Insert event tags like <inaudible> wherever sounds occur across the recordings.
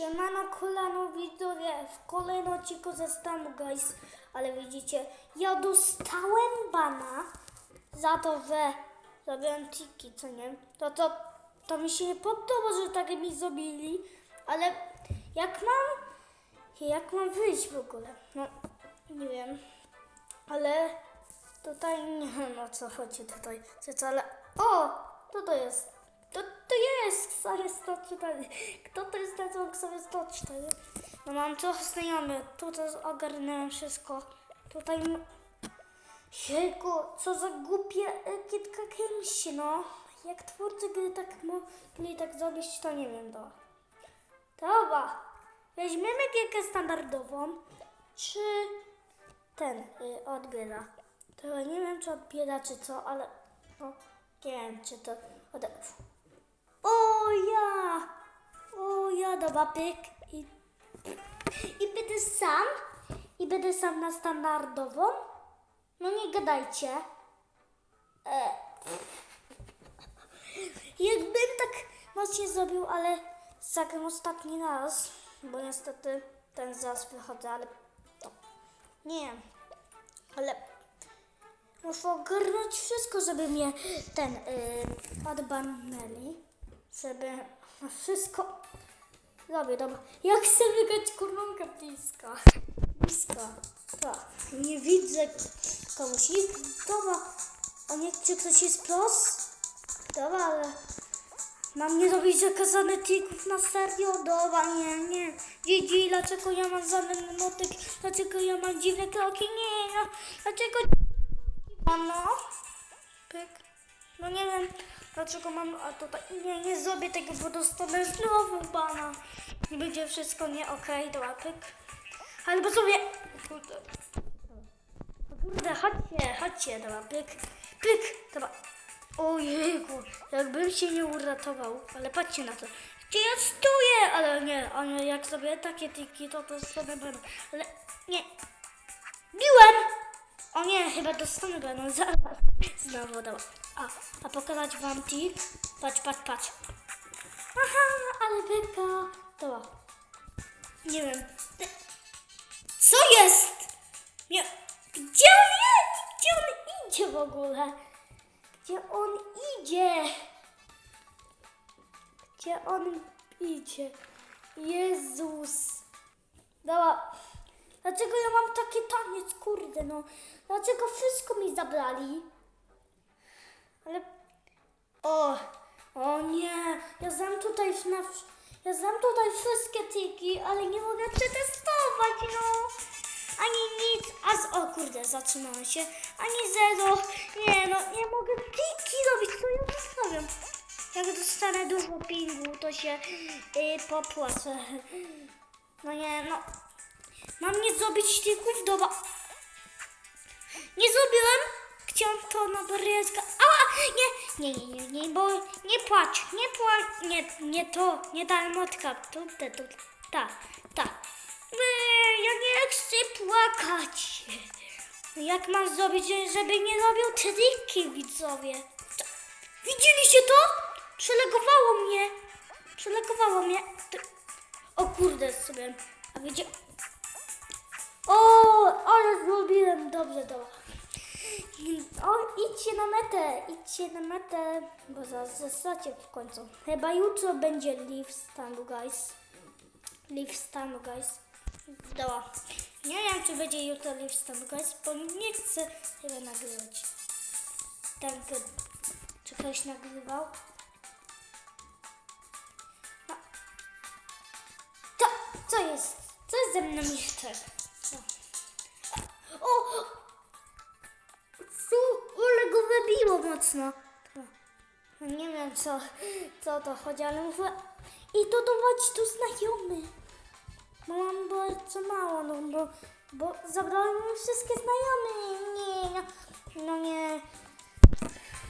Siemano kolano widzowie, w kolejnym odcinku ze Stamu guys, ale widzicie, ja dostałem bana za to, że zrobiłem tiki, co nie? To, to, to mi się nie podoba, że tak mi zrobili, ale jak mam, jak mam wyjść w ogóle? No, nie wiem, ale tutaj nie wiem o co chodzi tutaj, co, ale, o, co to jest? To, to jest Xavier 104. Kto to jest ten co Xavier 104? No mam trochę znajomych. Tutaj ogarnąłem wszystko. Tutaj... Jejku, co za głupie e, kitka kimś, no. Jak twórcy by tak mogli tak zrobić, to nie wiem, do. Dobra. Weźmiemy gierkę standardową, czy ten y, odbiera. To nie wiem, czy odbiera, czy co, ale no, nie wiem, czy to ode... O ja! O ja, dobra, pyk. I, I będę sam? I będę sam na standardową? No nie gadajcie. E. Jakbym tak mocniej zrobił, ale zagram ostatni raz, bo niestety ten zaraz wychodzę, ale to nie wiem. Ale muszę ogarnąć wszystko, żeby mnie ten yy, odbanęli. Żeby wszystko robię, dobra. Jak chcę wygrać koronkę blisko? Blisko. Tak. Nie widzę komuś. Nikt, dobra. A nie czy ktoś jest pros? Dobra, ale mam nie robić zakazane tików na serio? Dobra, nie, nie. Dzidzi, dlaczego ja mam żaden motyk? Dlaczego ja mam dziwne kroki? Nie, no. Dlaczego... Ano? Pyk. No nie wiem, dlaczego mam, a tutaj, nie, nie zrobię tego, bo dostanę znowu bana. I będzie wszystko nie okej, dobra, pyk. Albo sobie, kurde. Kurde, chodźcie, chodźcie, dobra, pyk, pyk, dobra. Ojejku, jakbym się nie uratował, ale patrzcie na to. Gdzie ja stoję? Ale nie, ale jak sobie takie tiki, to to sobie będę, ale nie. Biłem! O nie, chyba dostanę będą zaraz. Znowu, dobra. A, a pokazać wam tik? Patrz, patrz, patrz. Aha, ale beka. Dobra. Nie wiem. Co jest? Nie. Gdzie on jest? Gdzie on idzie w ogóle? Gdzie on idzie? Gdzie on idzie? Jezus. Dobra. Dlaczego ja mam taki taniec, kurde no? Dlaczego wszystko mi zabrali? Ale... O, o nie, ja znam tutaj na... Ja znam tutaj wszystkie tiki, ale nie mogę przetestować, no. Ani nic, a z... O kurde, zatrzymałem się. Ani zero. Nie no, nie mogę tiki robić, co ja zostawiam. Jak dostanę dużo pingu, to się yy, popłacę. No nie, no. Mam nie zrobić tików? Dobra. Nie zrobiłem. Chciałam to na barierkę. A, nie, nie, nie, nie, nie, bo nie płacz, nie płacz, nie, nie to, nie ta emotka, to, te, to, ta, ta. Ja nie chcę płakać. No Jak mam zrobić, żeby nie robił triki, widzowie? Co? Widzieliście to? Przelegowało mnie. Przelegowało mnie. O kurde sobie. A wiecie... O, ale zrobiłem. Dobrze, dobra. O, idźcie na metę, idźcie na metę, bo zaraz zostacie w końcu. Chyba jutro będzie Leaf Stand, guys. Leaf Stand, guys. Dobra. Nie wiem, czy będzie jutro Leaf Stand, guys, bo nie chcę chyba nagrywać. Tak, czy ktoś nagrywał? No. To, co jest? Co jest ze mną jeszcze? Mocno. No nie wiem co, co to chodzi, ale mówię. I to dawać tu znajomy. Bo mam bardzo mało, no bo, bo zabrałem mi wszystkie znajome. Nie, no, no nie.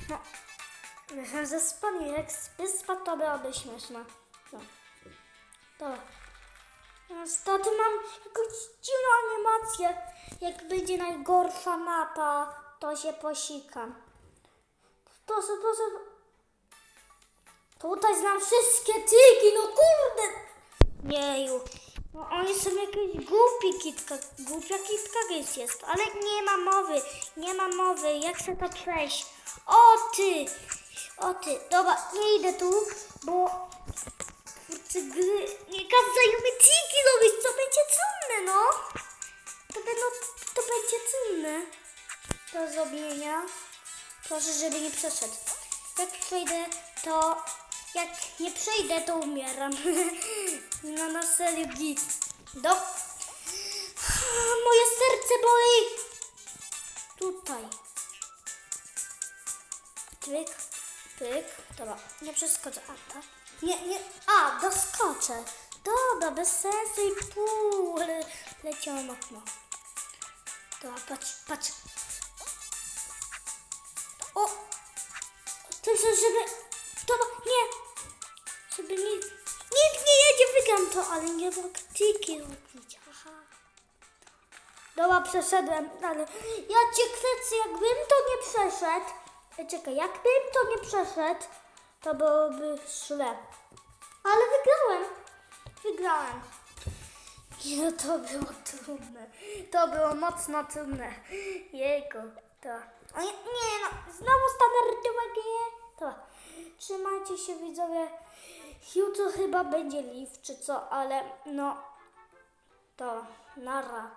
No. Myślę, że spadnie. Jak spadł, to byłoby śmieszne. No. To. Niestety mam jakąś dziwną animację. Jak będzie najgorsza mapa, to się posikam. Proszę, proszę. Tutaj znam wszystkie tyki, no kurde. Jeju. No oni są jakieś głupi kitka, głupia kitka gys jest, ale nie ma mowy, nie ma mowy, jak chcę to przejść. O ty, o ty, dobra, nie idę tu, bo twórcy gry nie kazają mi tiki robić, co będzie cudne, no. To, będą, to będzie cudne do zrobienia. Proszę, żeby nie przeszedł. Jak przejdę, to... Jak nie przejdę, to umieram. <laughs> no na serio git. Do... <sighs> Moje serce boli. Tutaj. Pyk, pyk. Dobra, nie przeskoczę. A, tak? Nie, nie. A, doskoczę. Dobra, bez sensu i pół. Ale leciałam okno. Dobra, patrz, patrz. O! To jest, żeby... Dobra, nie! Żeby mi... Nikt nie jedzie, wygram to, ale nie mogę tiki robić, aha. Dobra, przeszedłem, ale ja cię kręcę, jakbym to nie przeszedł. Ej, czekaj, jakbym to nie przeszedł, to byłoby źle. Ale wygrałem. Wygrałem. Nie, to było trudne. To było mocno trudne. Jejku, to. O nie, no, znowu standardowe. To. Trzymajcie się widzowie. Jutro chyba będzie live czy co, ale no. To. Nara.